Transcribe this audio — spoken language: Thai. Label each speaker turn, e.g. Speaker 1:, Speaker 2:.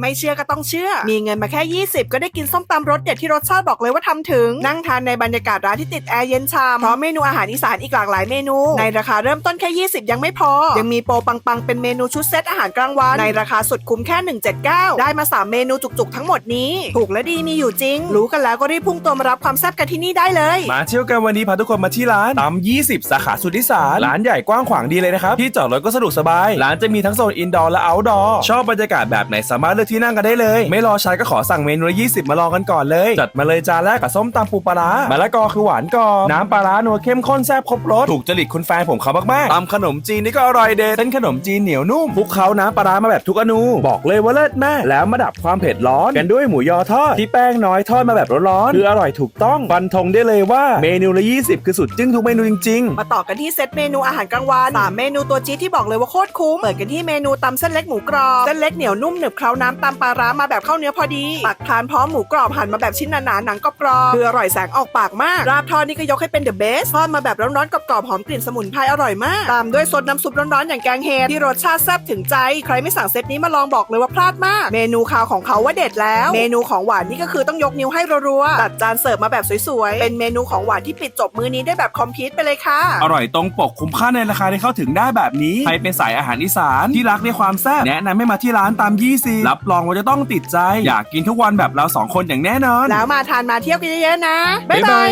Speaker 1: ไม่เชื่อก็ต้องเชื่อ มีเงินมาแค่ 20 ก็ได้กินส้มตำรสเด็ดที่รสชาติบอกเลยว่าทำถึง นั่งทานในบรรยากาศร้านที่ติดแอร์เย็นชามพร้อมเมนูอาหารอีสานอีกหลากหลายเมนู ในราคาเริ่มต้นแค่ 20 ยังไม่พอ ยังมีโปรปังๆ เป็นเมนูชุดเซตอาหารกลางวัน ในราคาสุดคุ้มแค่ 179 ได้มา 3 เมนูจุกๆ ทั้งหมดนี้ ถูกและดีมีอยู่จริง รู้กันแล้วก็รีบพุ่งตัวมารับความแซ่บกันที่นี่ได้เลย
Speaker 2: มาเที่ยวกันวันนี้พาทุกคนมาที่ร้านตำ20 สาขาสุทธิสารร้านใหญ่กว้างขวางดีเลยนะครับที่จอดรถก็สะดวกสบายร้านจะมีทั้งโซนอินดอร์และเอาท์ดอร์ชอบบรรยากาศแบบไหนสามารถเลือกที่นั่งกันได้เลย ไม่รอช้าก็ขอสั่งเมนูละ20มาลองกันก่อนเลย จัดมาเลยจานแรกกับส้มตำปูปลาร้ามะละกอคือหวานกรอน้ำปลาร้านัวเข้มข้นแซ่บครบรสถูกจริตคุณแฟนผมเขามากๆตำขนมจีนนี่ก็อร่อยเด็ดเส้นขนมจีนเหนียวนุ่มคลุกเคล้าน้ำปลาร้ามาแบบทุกอนูบอกเลยว่าเลิศมากแล้วมาดับความเผ็ดร้อนกันด้วยหมูยอทอดที่แป้งน้อยทอดมาแบบร้อนๆคืออร่อยถูกต้องฟันธงได้เลยว่าเมนูละ20 คือสุดจึ้งทุกเมนูจริงๆ
Speaker 1: มาต่อกันที่เซตเมนูอาหารกลางวันสามเมนูตัวจี๊ดที่บอกเลยว่าโคตรคุ้มเปิดกันที่เมนูตำเส้นเล็กหมูกรอบเส้นเล็กเหนียวนุ่มหนึบเคล้าน้ำตำปลาร้ามาแบบเข้าเนื้อพอดีตักทานพร้อมหมูกรอบหั่นมาแบบชิ้นหนาๆหนังกรอบคืออร่อยแสงออกปากมากราบทอดนี่ก็ยกให้เป็นเดอะเบสทอดมาแบบร้อนๆกรอบๆหอมกลิ่นสมุนไพรอร่อยมากตามด้วยซดน้ำซุปร้อนๆอย่างแกงเห็ดที่รสชาติแซ่บถึงใจ ใครไม่สั่งเซตนี้มาลองบอกเลยว่าพลาดมาก เมนูคาวของเขาว่าเด็ดแล้ว เมนูของหวานนี่ก็คือต้องยกนิ้วให้รัวๆจัดจานเสิร์ฟมาแบบสวยๆเป็นเมนูของหวานที่ปิดจบมื้อนี้ได้แบบคอมพิวต์ไปเลยค่ะ
Speaker 2: อร่อยตรงปกคุ้มค่าในราคาที่เข้าถึงได้แบบนี้ใครเป็นสายอาหารอีสานที่รักในความแซ่บแนะนำให้มาที่ร้านตามยี่สิรับรองว่าจะต้องติดใจ อยากกินทุกวันแบบเราสองคนอย่างแน่นอน
Speaker 1: แล้วมาทานมาเที่ยวกันเยอะๆนะ บ๊าย
Speaker 2: บ๊าย
Speaker 1: บา
Speaker 2: บายย